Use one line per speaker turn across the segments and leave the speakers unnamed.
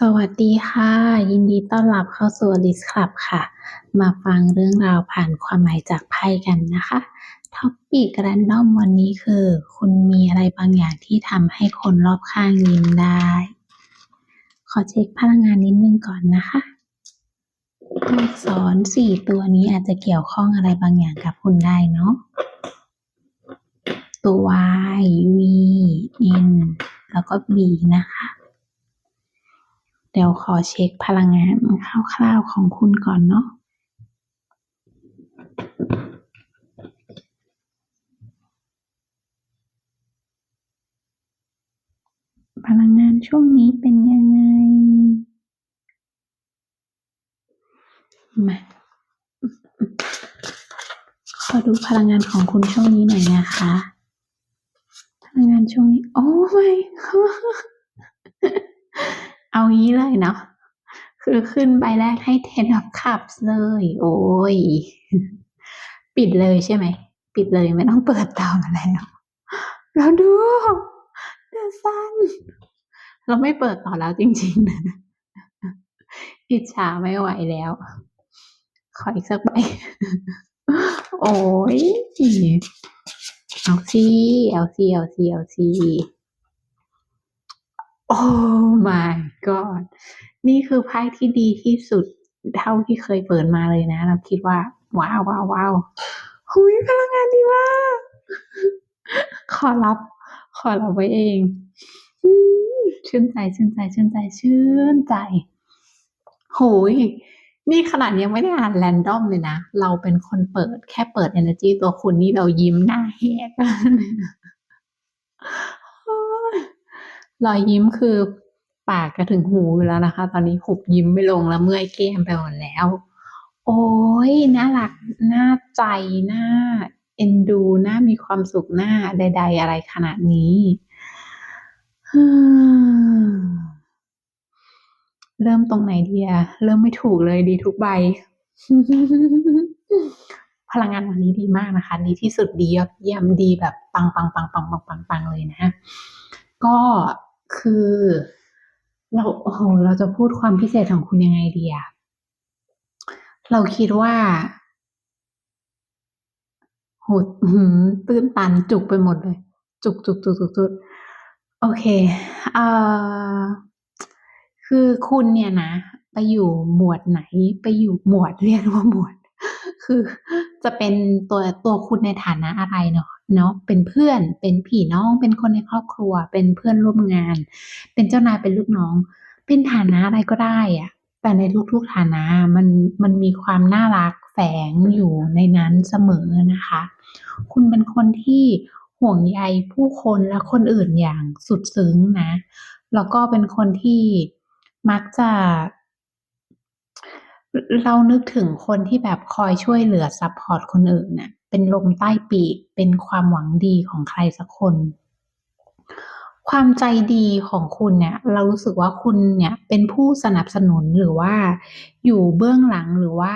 สวัสดีค่ะ ยินดีต้อนรับเข้าสู่ Alice Club ค่ะ มาฟังเรื่องราวผ่านความหมายจากไพ่กันนะคะ Topic Random วันนี้คือ คุณมีอะไรบางอย่างที่ทำให้คนรอบข้างยิ้มได้ ขอเช็คพลังงานนิดนึงก่อนนะคะอักษรสี่ตัวนี้อาจจะเกี่ยวข้องอะไรบางอย่างกับคุณได้เนาะตัว Y V N แล้วก็ B นะคะ เดี๋ยวขอเช็คพลังงานคร่าวๆของคุณก่อนเนาะพลังงานช่วงนี้เป็นยังไง มา ขอดูพลังงานของคุณช่วงนี้หน่อยนะคะ พลังงานช่วงนี้ โอ้ my เอางี้เลยเนาะคือขึ้นใบแรกให้ Ten of Cups เลย โอ้ย ปิดเลยใช่ไหม ปิดเลยไม่ต้องเปิดต่อแล้วแล้วดู The Sun เราไม่เปิดต่อแล้วจริงๆนะอิจฉาไม่ไหวแล้ว ขออีกสักใบ โอ้ยเอาสิเอาสิเอาสิเอาสิ โอ้ my god นี่คือไพ่ที่ดีที่สุดเท่าที่เคยเปิดมาเลยนะ เราคิดว่า ว้าวว้าวว้าวหุยพลังงานดีมาก ขอรับ ขอรับไว้เองชื่นใจชื่นใจชื่นใจชื่นใจโหยนี่ขนาดยังไม่ได้อ่านแรนดอมเลยนะ เราเป็นคนเปิดแค่เปิด energy ตัวคุณนี่เรายิ้มหน้าแหก รอยยิ้มคือปากจะถึงหูอยู่แล้วนะคะ ตอนนี้หุบยิ้มไม่ลงแล้วเมื่อยแก้มไปหมดแล้ว โอ๊ยน่ารักน่าใจน่าเอ็นดูน่ามีความสุขน่าใด ๆ อะไรขนาดนี้เริ่มตรงไหนดีอะเริ่มไม่ถูกเลยดีทุกใบ พลังงานวันนี้ดีมากนะคะ ดีที่สุดดียอดเยี่ยมดีแบบปังๆๆๆๆๆเลยนะ ก็ คือเราโอ้โฮเราจะพูดความพิเศษของคุณยังไงดีอะเราคิดว่าโอ้โฮอื้อฮือตื้นตันจุกไปหมดเลย จุกๆๆๆๆโอเคเอ่อคือคุณเนี่ยนะ ไปอยู่หมวดไหน ไปอยู่หมวดเรียกว่าหมวด คือ จะเป็นตัวตัวคุณในฐานะอะไรเนาะเนาะเป็นเพื่อนเป็นพี่น้องเป็นคนในครอบครัว เป็นเพื่อนร่วมงาน เป็นเจ้านายเป็นลูกน้อง เป็นฐานะอะไรก็ได้อะแต่ในทุกๆฐานะมันมันมีความน่ารักแฝงอยู่ในนั้นเสมอนะคะ คุณเป็นคนที่ห่วงใยผู้คนและคนอื่นอย่างสุดซึ้งนะ แล้วก็เป็นคนที่มักจะ เรานึกถึงคนที่แบบคอยช่วยเหลือซัปพอร์ตคนอื่นน่ะ เป็นลมใต้ปีก เป็นความหวังดีของใครสักคน ความใจดีของคุณเนี่ย เรารู้สึกว่าคุณเนี่ยเป็นผู้สนับสนุนหรือว่าอยู่เบื้องหลังหรือว่า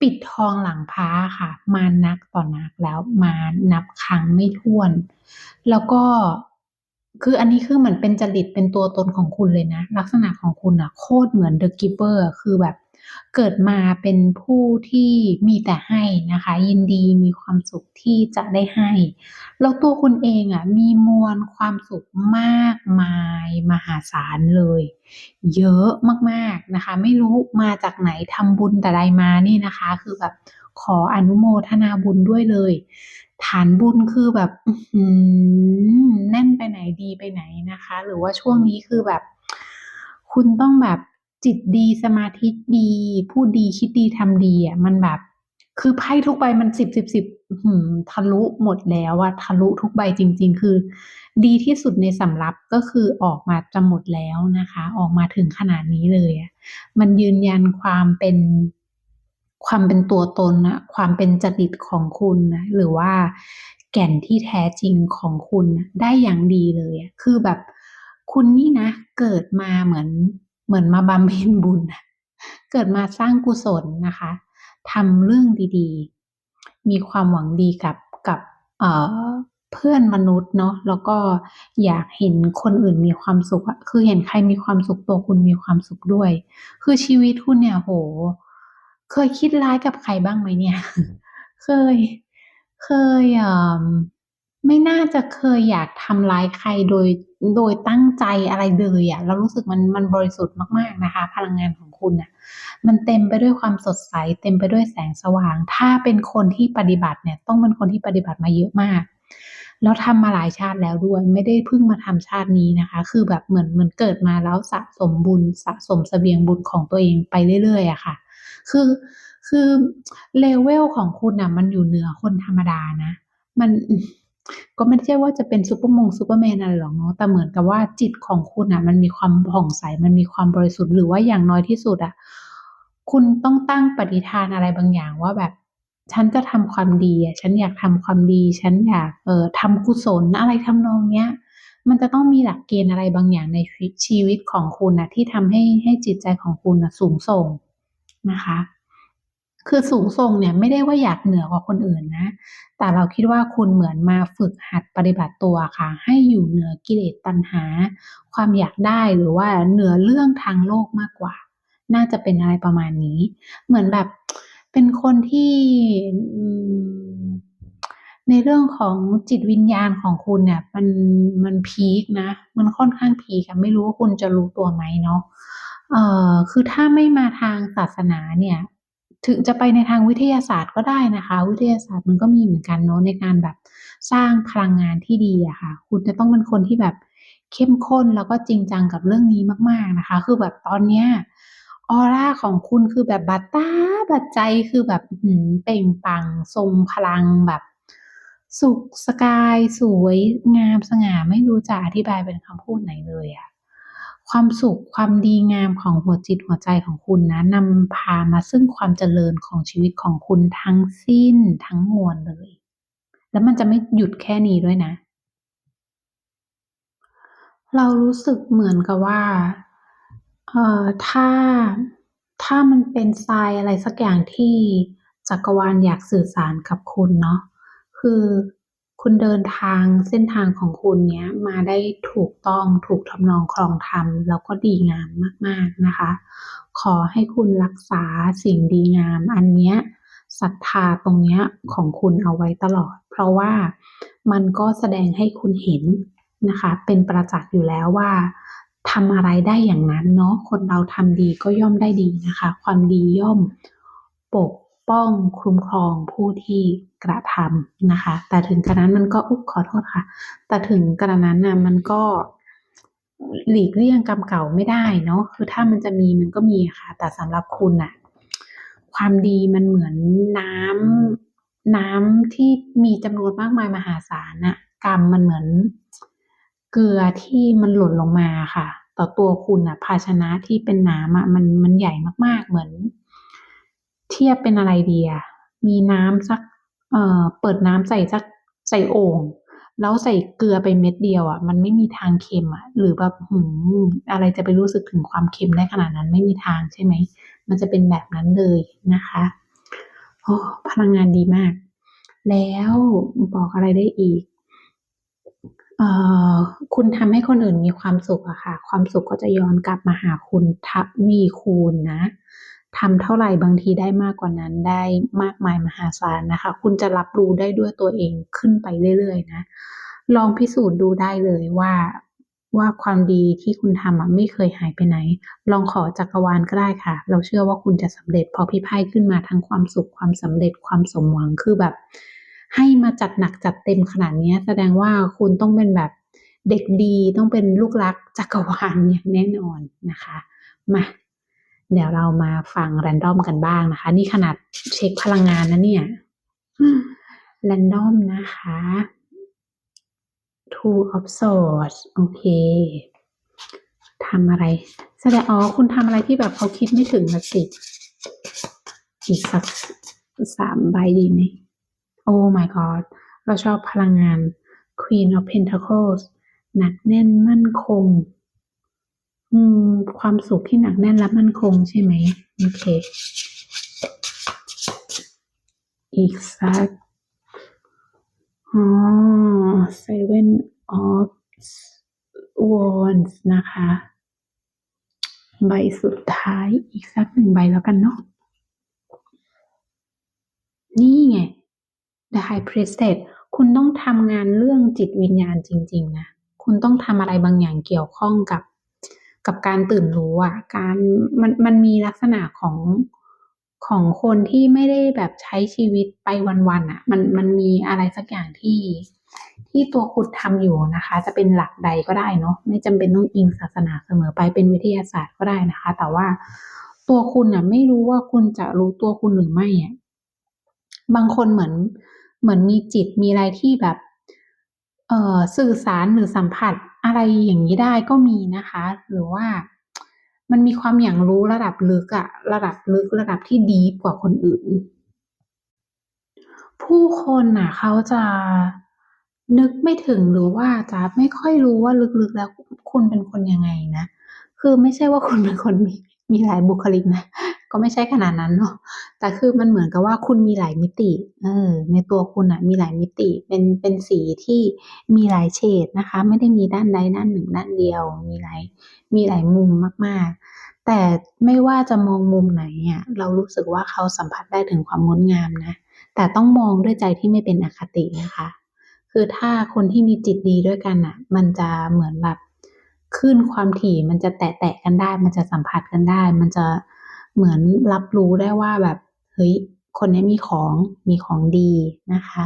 ปิดทองหลังพระค่ะ มานักต่อนักแล้วมานับครั้งไม่ถ้วน แล้วก็คืออันนี้คือเหมือนเป็นจริตเป็นตัวตนของคุณเลยนะ ลักษณะของคุณน่ะ โคตรเหมือน The Giver อะคือแบบ เกิดมาเป็นผู้ที่มีแต่ให้นะคะ ยินดีมีความสุขที่จะได้ให้ แล้วตัวคุณเองอะมีมวลความสุขมากมายมหาศาลเลย เยอะมากๆนะคะ ไม่รู้มาจากไหนทำบุญแต่ใดมานี่นะคะ คือแบบขออนุโมทนาบุญด้วยเลย ฐานบุญคือแบบแน่นไปไหนดีไปไหนนะคะ หรือว่าช่วงนี้คือแบบ คุณต้องแบบ จิตดีสมาธิดี พูดดีคิดดีทำดีอะมันแบบ คือไพ่ทุกใบมัน10 10 10อื้อฮือทะลุหมดแล้วอะทะลุทุกใบจริง ๆ คือ ดีที่สุดในสำรับก็คือออกมาจะหมดแล้วนะคะ ออกมาถึงขนาดนี้เลยอะมันยืนยันความเป็นความเป็นตัวตนนะความเป็นจริตของคุณนะหรือว่าแก่นที่แท้จริงของคุณได้อย่างดีเลย คือแบบคุณนี่นะ เกิดมาเหมือน เหมือนมาบำเพ็ญบุญ เกิดมาสร้างกุศลนะคะทำเรื่องดีๆ มีความหวังดีกับกับเออเพื่อนมนุษย์เนาะแล้วก็อยากเห็นคนอื่นมีความสุขอะคือเห็นใครมีความสุขตัวคุณมีความสุขด้วย คือชีวิตคุณเนี่ยโอ้โฮเคยคิดร้ายกับใครบ้างไหมเนี่ย?เคย เคยเอ่อไม่น่าจะเคยอยากทำร้ายใครโดย โดยตั้งใจอะไรเลยอะเรารู้สึกมันมันบริสุทธิ์มากๆนะคะ พลังงานของคุณน่ะมันเต็มไปด้วยความสดใส เต็มไปด้วยแสงสว่าง ถ้าเป็นคนที่ปฏิบัติเนี่ย ต้องเป็นคนที่ปฏิบัติมาเยอะมากแล้วทำมาหลายชาติแล้วด้วยไม่ได้เพิ่งมาทำชาตินี้นะคะ คือแบบเหมือนเหมือนเกิดมาแล้วสะสมบุญสะสมเสบียงบุญของตัวเองไปเรื่อยๆอะค่ะ คือคือ level ของคุณน่ะ มันอยู่เหนือคนธรรมดานะ มัน ก็ไม่ใช่ว่าจะเป็นซูเปอร์มงซูเปอร์แมนอะไรหรอกเนาะแต่เหมือนกับว่าจิตของคุณน่ะมันมีความผ่องใสมันมีความบริสุทธิ์หรือว่าอย่างน้อยที่สุดอะคุณต้องตั้งปณิธานอะไรบางอย่างว่าแบบฉันจะทำความดีอะฉันอยากทำความดี ฉันอยาก เอ่อทำกุศลอะไรทำนองเนี้ย มันจะต้องมีหลักเกณฑ์อะไรบางอย่างในชีวิตของคุณน่ะที่ทำให้ให้จิตใจของคุณน่ะสูงส่งนะคะ คือสูงส่งเนี่ยไม่ได้ว่าอยากเหนือกว่าคนอื่นนะ แต่เราคิดว่าคุณเหมือนมาฝึกหัดปฏิบัติตัวค่ะ ให้อยู่เหนือกิเลสตัณหา ความอยากได้หรือว่าเหนือเรื่องทางโลกมากกว่า น่าจะเป็นอะไรประมาณนี้ เหมือนแบบเป็นคนที่ในเรื่องของจิตวิญญาณของคุณเนี่ย มันมันพีกนะ มันค่อนข้างพีกอะไม่รู้ว่าคุณจะรู้ตัวไหมเนาะเอ่อคือถ้าไม่มาทางศาสนาเนี่ย ถึงจะไปในทางวิทยาศาสตร์ก็ได้นะคะ วิทยาศาสตร์มันก็มีเหมือนกันเนาะในการแบบสร้างพลังงานที่ดีอะค่ะ คุณจะต้องเป็นคนที่แบบเข้มข้นแล้วก็จริงจังกับเรื่องนี้มาก ๆนะคะ คือแบบตอนเนี้ยออร่าของคุณคือแบบบาดตาบาดใจคือแบบอื้อฮือเป่งปังทรงพลังแบบ สุขสกาย สวยงามสง่าไม่รู้จะอธิบายเป็นคำพูดไหนเลยอะ ความสุขความดีงามของหัวจิตหัวใจของคุณนะนำพามาซึ่งความเจริญของชีวิตของคุณทั้งสิ้นทั้งมวลเลย แล้วมันจะไม่หยุดแค่นี้ด้วยนะ เรารู้สึกเหมือนกับว่าเอ่อถ้าถ้ามันเป็นไซน์อะไรสักอย่างที่จักรวาลอยากสื่อสารกับคุณเนาะคือ คุณเดินทางเส้นทางของคุณเนี้ยมาได้ถูกต้องถูกทำนองครองธรรมแล้วก็ดีงามมาก ๆนะคะ ขอให้คุณรักษาสิ่งดีงาม อันเนี้ยศรัทธาตรงเนี้ยของคุณเอาไว้ตลอด เพราะว่ามันก็แสดงให้คุณเห็นนะคะ เป็นประจักษ์อยู่แล้วว่าทำอะไรได้อย่างนั้นเนาะคนเราทำดีก็ย่อมได้ดีนะคะ ความดีย่อมปก ป้องคุ้มครองผู้ที่กระทำนะคะ แต่ถึงกระนั้นมันก็อุ๊ยขอโทษค่ะ แต่ถึงกระนั้นน่ะมันก็หลีกเลี่ยงกรรมเก่าไม่ได้เนาะคือถ้ามันจะมีมันก็มีค่ะ แต่สำหรับคุณน่ะความดีมันเหมือนน้ำน้ำที่มีจำนวนมากมายมหาศาลน่ะกรรมมันเหมือนเกลือที่มันหล่นลงมาค่ะ ต่อตัวคุณน่ะภาชนะที่เป็นน้ำอะมันมันใหญ่มากๆเหมือน ทียบเป็นอะไรดีอะมีน้ำสัก เอ่อ เปิดน้ำใส่สักใส่โอ่ง แล้วใส่เกลือไปเม็ดเดียวอะมันไม่มีทางเค็มอะหรือแบบอื้อะไรจะไปรู้สึกถึงความเค็มได้ขนาดนั้นไม่มีทางใช่ไหม มันจะเป็นแบบนั้นเลยนะคะโอ้พลังงานดีมาก แล้วบอกอะไรได้อีกเอ่อคุณทำให้คนอื่นมีความสุขอะค่ะ ความสุขก็จะย้อนกลับมาหาคุณทวีคูณนะ ทำเท่าไรบางทีได้มากกว่านั้นได้มากมายมหาศาลนะคะ คุณจะรับรู้ได้ด้วยตัวเองขึ้นไปเรื่อยๆนะ ลองพิสูจน์ดูได้เลยว่าว่าความดีที่คุณทำอะไม่เคยหายไปไหน ลองขอจักรวาลก็ได้ค่ะ เราเชื่อว่าคุณจะสำเร็จพอพี่ไพขึ้นมาทั้งความสุขความสำเร็จความสมหวังคือแบบ ให้มาจัดหนักจัดเต็มขนาดนี้แสดงว่าคุณต้องเป็นแบบเด็กดีต้องเป็นลูกรักจักรวาลอย่างแน่นอนนะคะ มา เดี๋ยวเรามาฟัง random กันบ้างนะคะ นี่ขนาดเช็กพลังงานนะเนี่ย random นะคะ Two of Swords โอเคทำอะไร แสดงอ๋อคุณทำอะไรที่แบบเขาคิดไม่ถึงน่ะสิอีกสัก3ใบดีไหม Oh my god เราชอบพลังงาน Queen of Pentacles หนักแน่นมั่นคง อืม ความสุขที่หนักแน่นและมั่นคงใช่ไหมโอเค อีกสักอ๋อ Seven of Wands นะคะ ใบสุดท้ายอีกสักหนึ่งใบแล้วกันเนาะนี่ไง The High Priestess คุณต้องทำงานเรื่องจิตวิญญาณจริง ๆ นะ คุณต้องทำอะไรบางอย่างเกี่ยวข้องกับ กับการตื่นรู้อะ การมันมันมีลักษณะของของคนที่ไม่ได้แบบใช้ชีวิตไปวันๆอะ มันมันมีอะไรสักอย่างที่ที่ตัวคุณทำอยู่นะคะ จะเป็นหลักใดก็ได้เนาะไม่จำเป็นต้องอิงศาสนาเสมอไปเป็นวิทยาศาสตร์ก็ได้นะคะ แต่ว่าตัวคุณน่ะ ไม่รู้ว่าคุณจะรู้ตัวคุณหรือไม่อะบางคนเหมือนเหมือนมีจิตมีอะไรที่แบบ เอ่อสื่อสารหรือสัมผัส อะไรอย่างนี้ได้ก็มีนะคะ หรือว่ามันมีความอย่างรู้ระดับลึกอะระดับลึกระดับที่ดีกว่าคนอื่น ผู้คนน่ะเขาจะนึกไม่ถึงหรือว่าจะไม่ค่อยรู้ว่าลึกๆแล้วคุณเป็นคนยังไงนะ คือไม่ใช่ว่าคุณเป็นคนมีมีหลายบุคลิกนะ ก็ไม่ใช่ขนาดนั้นเนาะแต่คือมันเหมือนกับว่าคุณมีหลายมิติเออในตัวคุณน่ะมีหลายมิติเป็นเป็นสีที่มีหลายเฉดนะคะ ไม่ได้มีด้านใดด้านหนึ่งด้านเดียว มีหลายมีหลายมุมมากๆ แต่ไม่ว่าจะมองมุมไหนอะเรารู้สึกว่าเขาสัมผัสได้ถึงความงดงามนะแต่ต้องมองด้วยใจที่ไม่เป็นอคตินะคะ คือถ้าคนที่มีจิตดีด้วยกันน่ะมันจะเหมือนแบบคลื่นความถี่มันจะแตะๆกันได้ มันจะสัมผัสกันได้ มันจะ เหมือนรับรู้ได้ว่าแบบเฮ้ยคนนี้มีของมีของดีนะคะ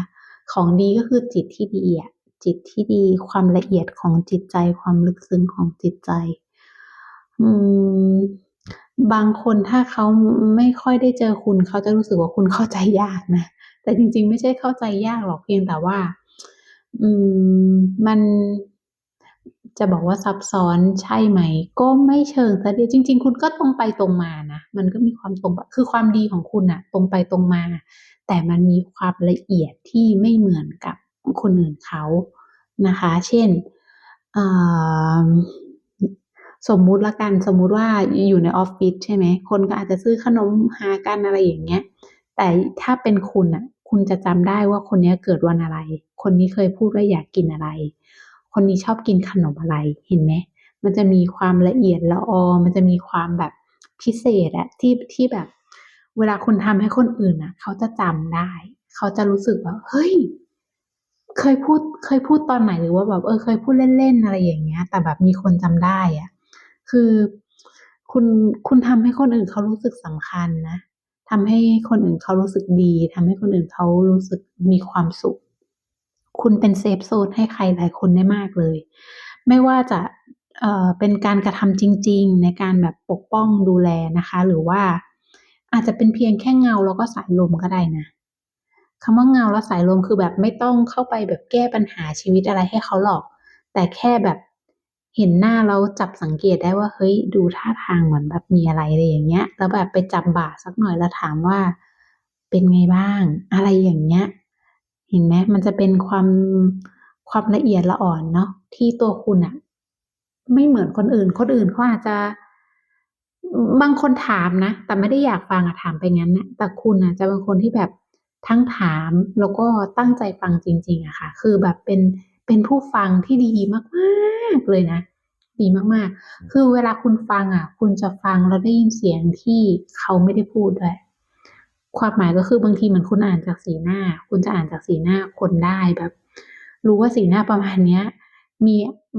ของดีก็คือจิตที่ดีอะจิตที่ดีความละเอียดของจิตใจความลึกซึ้งของจิตใจ อืมบางคนถ้าเขาไม่ค่อยได้เจอคุณเขาจะรู้สึกว่าคุณเข้าใจยากนะ แต่จริงๆ ไม่ใช่เข้าใจยากหรอกเพียงแต่ว่า อืมมัน จะบอกว่าซับซ้อนใช่ไหม ก็ไม่เชิงเสียทีเดียวจริง ๆ คุณก็ตรงไปตรงมานะ มันก็มีความตรงคือความดีของคุณน่ะตรงไปตรงมา แต่มันมีความละเอียดที่ไม่เหมือนกับคนอื่นเขานะคะ เช่นสมมุติล้วกันสมมุติว่าอยู่ในออฟฟิศใช่ไหมคนก็อาจจะซื้อขนมหากันอะไรอย่างเงี้ย แต่ถ้าเป็นคุณน่ะคุณจะจำได้ว่าคนนี้เกิดวันอะไร คนนี้เคยพูดว่าอยากกินอะไร คนนี้ชอบกินขนมอะไรเห็นไหมมันจะมีความละเอียดละออ มันจะมีความแบบพิเศษอะที่ที่แบบ เวลาคุณทำให้คนอื่นน่ะเขาจะจำได้ เขาจะรู้สึกว่าเฮ้ยเคยพูดเคยพูดตอนไหนหรือว่าแบบเออเคยพูดเล่นๆอะไรอย่างเงี้ย แต่แบบมีคนจำได้อะคือคุณคุณทำให้คนอื่นเขารู้สึกสำคัญนะทำให้คนอื่นเขารู้สึกดีทำให้คนอื่นเขารู้สึกมีความสุข คุณเป็นเซฟโซนให้ใครหลายคนได้มากเลย ไม่ว่าจะเอ่อเป็นการกระทำจริง ๆ ในการแบบปกป้องดูแลนะคะ หรือว่าอาจจะเป็นเพียงแค่เงาแล้วก็สายลมก็ได้นะคำว่าเงาและสายลมคือแบบไม่ต้องเข้าไปแบบแก้ปัญหาชีวิตอะไรให้เขาหรอก แต่แค่แบบเห็นหน้าแล้วจับสังเกตได้ว่าเฮ้ยดูท่าทางเหมือนแบบมีอะไรอะไรอย่างเงี้ย แล้วแบบไปจับบ่าสักหน่อยแล้วถามว่าเป็นไงบ้าง อะไรอย่างเงี้ย เห็นไหมมันจะเป็นความความละเอียดละอ่อนเนาะที่ตัวคุณน่ะไม่เหมือนคนอื่น คนอื่นเขาอาจจะบางคนถามนะ แต่ไม่ได้อยากฟังอะถามไปงั้นนะแต่คุณน่ะจะเป็นคนที่แบบทั้งถามแล้วก็ตั้งใจฟังจริงๆอะค่ะ คือแบบเป็นเป็นผู้ฟังที่ดีมากๆเลยนะ ดีมากๆ คือเวลาคุณฟังอะคุณจะฟังแล้วได้ยินเสียงที่เขาไม่ได้พูดด้วย ความหมายก็คือบางทีเหมือนคุณอ่านจากสีหน้า คุณจะอ่านจากสีหน้าคนได้แบบ รู้ว่าสีหน้าประมาณเนี้ยมี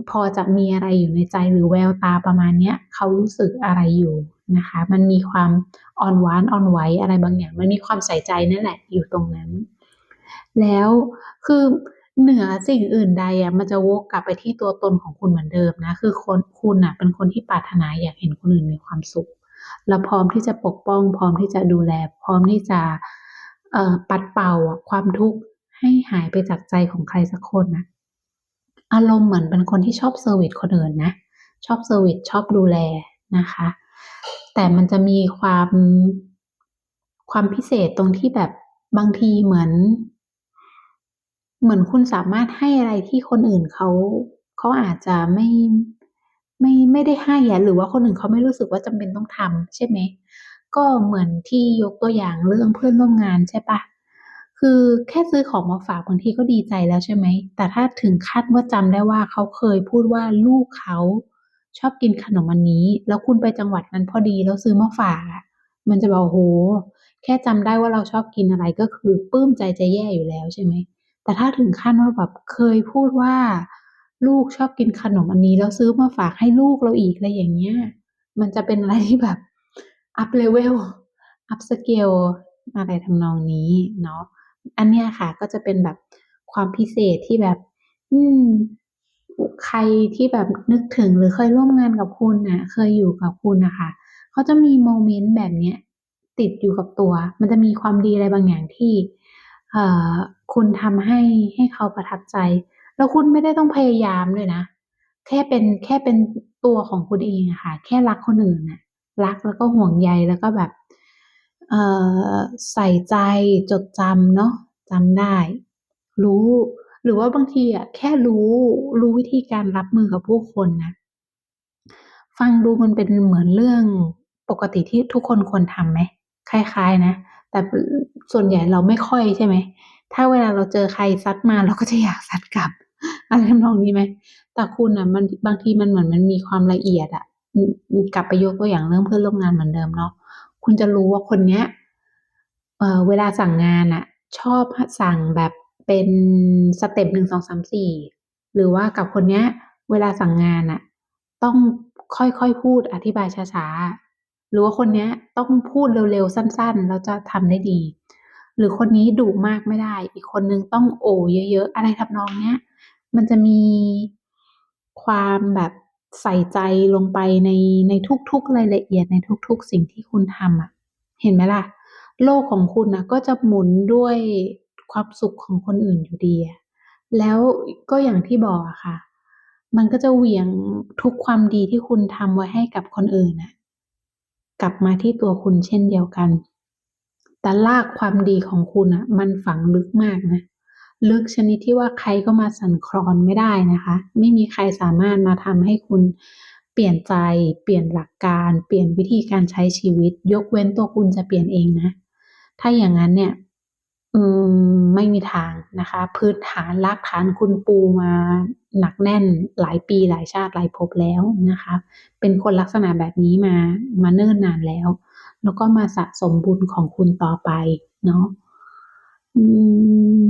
พอจะมีอะไรอยู่ในใจหรือแววตาประมาณเนี้ยเขารู้สึกอะไรอยู่นะคะ มันมีความอ่อนหวานอ่อนไหวอะไรบางอย่าง มันมีความใส่ใจนั่นแหละอยู่ตรงนั้น แล้วคือเหนือสิ่งอื่นใดอะมันจะวกกลับไปที่ตัวตนของคุณเหมือนเดิมนะ คือคนคุณน่ะเป็นคนที่ปรารถนาอยากเห็นคนอื่นมีความสุข และพร้อมที่จะปกป้อง พร้อมที่จะดูแล พร้อมที่จะปัดเป่าความทุกข์ให้หายไปจากใจของใครสักคนนะอารมณ์เหมือนเป็นคนที่ชอบเซอร์วิซคนอื่นนะชอบเซอร์วิซชอบดูแลนะคะ แต่มันจะมีความความพิเศษตรงที่แบบบางทีเหมือน เหมือนคุณสามารถให้อะไรที่คนอื่นเขาเขาอาจจะไม่ ไม่ไม่ได้ให้อะหรือว่าคนอื่นเขาไม่รู้สึกว่าจำเป็นต้องทำใช่ไหมก็เหมือนที่ยกตัวอย่างเรื่องเพื่อนร่วมงานใช่ปล่าคคือแค่ซื้อของมาฝากบางทีก็ดีใจแล้วใช่ไหม แต่ถ้าถึงขั้นว่าจำได้ว่าเขาเคยพูดว่าลูกเขาชอบกินขนมอันนี้ แล้วคุณไปจังหวัดนั้นพอดีแล้วซื้อมาฝากมันจะบบโอ้โห แค่จำได้ว่าเราชอบกินอะไรก็คือปลื้มใจจะแย่อยู่แล้วใช่ไหม แต่ถ้าถึงขั้นว่าแบบเคยพูดว่า ลูกชอบกินขนมอันนี้แล้วซื้อมาฝากให้ลูกเราอีกอะไรอย่างเงี้ย มันจะเป็นอะไรที่แบบ up level up scale อะไรทำนองนี้เนาะอันเนี้ยค่ะก็จะเป็นแบบความพิเศษที่แบบ อืมใครที่แบบนึกถึงหรือเคยร่วมงานกับคุณน่ะเคยอยู่กับคุณนะคะเขาจะมีโมเมนต์แบบเนี้ยติดอยู่กับตัว มันจะมีความดีอะไรบางอย่างที่ เอ่อ คุณทำให้ให้เขาประทับใจ แล้วคุณไม่ได้ต้องพยายามด้วยนะ แค่เป็นแค่เป็นตัวของคุณเองอะค่ะ แค่รักคนอื่นน่ะรักแล้วก็ห่วงใยแล้วก็แบบเออใส่ใจจดจำเนาะจำได้ รู้ หรือว่าบางทีอะแค่รู้รู้วิธีการรับมือกับผู้คนนะฟังดูมันเป็นเหมือนเรื่องปกติที่ทุกคนควรทำไหมคล้าย ๆ นะ แต่ส่วนใหญ่เราไม่ค่อยใช่ไหมถ้าเวลาเราเจอใครซัดมาเราก็จะอยากซัดกลับ อะไรทำนองนี้ไหมแต่คุณน่ะมันบางทีมันเหมือนมันมีความละเอียดอะกลับไปยกตัวอย่างเรื่องเพื่อนร่วมงานเหมือนเดิมเนาะคุณจะรู้ว่าคนเนี้ยเออเวลาสั่งงานน่ะ ชอบสั่งแบบเป็นสเต็ป1 2 3 4หรือว่ากับคนเนี้ย เวลาสั่งงานน่ะ ต้องค่อยๆพูดอธิบายช้าๆหรือว่าคนเนี้ยต้องพูดเร็วๆสั้นๆแล้วจะทำได้ดี หรือคนนี้ดุมากไม่ได้ อีกคนนึงต้องโอ๋เยอะๆอะไรทำนองเนี้ย มันจะมีความแบบใส่ใจลงไปในในทุกๆรายละเอียดในทุกๆ สิ่งที่คุณทำอะเห็นไหมล่ะ โลกของคุณนะก็จะหมุนด้วยความสุขของคนอื่นอยู่ดีอะแล้วก็อย่างที่บอกอะค่ะ มันก็จะเหวี่ยงทุกความดีที่คุณทำไว้ให้กับคนอื่นน่ะกลับมาที่ตัวคุณเช่นเดียวกัน แต่รากความดีของคุณน่ะมันฝังลึกมากนะ ลึกชนิดที่ว่าใครก็มาสั่นคลอนไม่ได้นะคะ ไม่มีใครสามารถมาทำให้คุณเปลี่ยนใจ เปลี่ยนหลักการ เปลี่ยนวิธีการใช้ชีวิต ยกเว้นตัวคุณจะเปลี่ยนเองนะ ถ้าอย่างงั้นเนี่ย อืม ไม่มีทางนะคะ พื้นฐานรากฐานคุณปูมาหนักแน่นหลายปีหลายชาติหลายภพแล้วนะคะ เป็นคนลักษณะแบบนี้มา มาเนิ่นนานแล้ว แล้วก็มาสะสมบุญของคุณต่อไป เนาะ อืม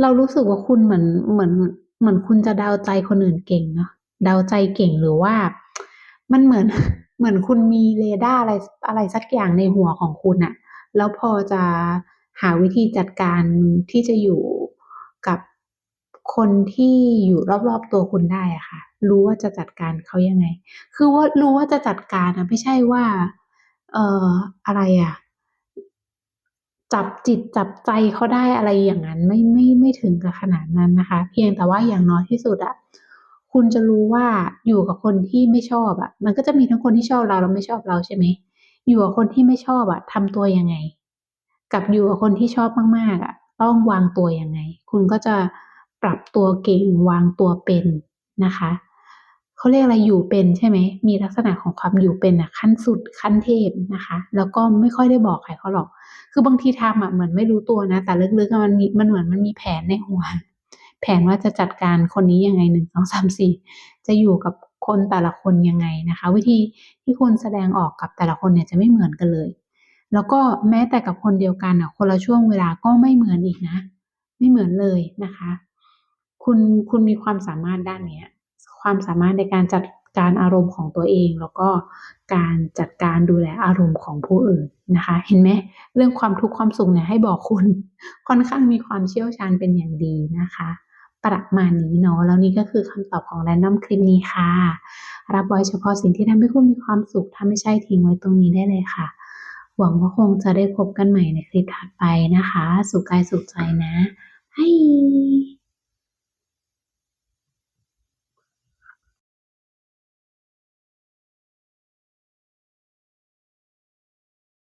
เรารู้สึกว่าคุณเหมือนเหมือนเหมือนคุณจะเดาใจคนอื่นเก่งเนาะเดาใจเก่งหรือว่า มันเหมือนเหมือนคุณมีเรดาร์อะไรอะไรสักอย่างในหัวของคุณน่ะแล้วพอจะหาวิธีจัดการที่จะอยู่กับคนที่อยู่รอบๆตัวคุณได้อะค่ะ รู้ว่าจะจัดการเขายังไง คือว่ารู้ว่าจะจัดการอะไม่ใช่ว่า เอ่ออะไรอะ จับจิตจับใจเขาได้อะไรอย่างงั้นไม่ไม่ไม่ถึงกับขนาดนั้นนะคะ เพียงแต่ว่าอย่างน้อยที่สุดอะคุณจะรู้ว่าอยู่กับคนที่ไม่ชอบอะมันก็จะมีทั้งคนที่ชอบเราและไม่ชอบเราใช่ไหมอยู่กับคนที่ไม่ชอบอะทำตัวยังไง กับอยู่กับคนที่ชอบมากๆอะต้องวางตัวยังไง คุณก็จะปรับตัวเก่งวางตัวเป็นนะคะ เขาเรียกอะไรอยู่เป็นใช่ไหม มีลักษณะของความอยู่เป็นน่ะขั้นสุดขั้นเทพนะคะ แล้วก็ไม่ค่อยได้บอกใครเขาหรอก คือบางทีทำอะเหมือนไม่รู้ตัวนะ แต่ลึกๆมันมีมันเหมือนมันมีแผนในหัว แผนว่าจะจัดการคนนี้ยังไง1 2 3 4จะอยู่กับคนแต่ละคนยังไงนะคะ วิธีที่คุณแสดงออกกับแต่ละคนเนี่ยจะไม่เหมือนกันเลย แล้วก็แม้แต่กับคนเดียวกันน่ะคนละช่วงเวลาก็ไม่เหมือนอีกนะ ไม่เหมือนเลยนะคะ คุณคุณมีความสามารถด้านเนี้ย ความสามารถในการจัดการอารมณ์ของตัวเอง แล้วก็การจัดการดูแลอารมณ์ของผู้อื่นนะคะ เห็นไหมเรื่องความทุกข์ความสุขเนี่ยให้บอกคุณค่อนข้างมีความเชี่ยวชาญเป็นอย่างดีนะคะประมาณนี้เนาะแล้วนี่ก็คือคำตอบของ random คลิปนี้ค่ะ รับไว้เฉพาะสิ่งที่ทำให้คุณมีความสุข ถ้าไม่ใช่ทิ้งไว้ตรงนี้ได้เลยค่ะ หวังว่าคงจะได้พบกันใหม่ในคลิปถัดไปนะคะ สุขกายสุขใจนะบาย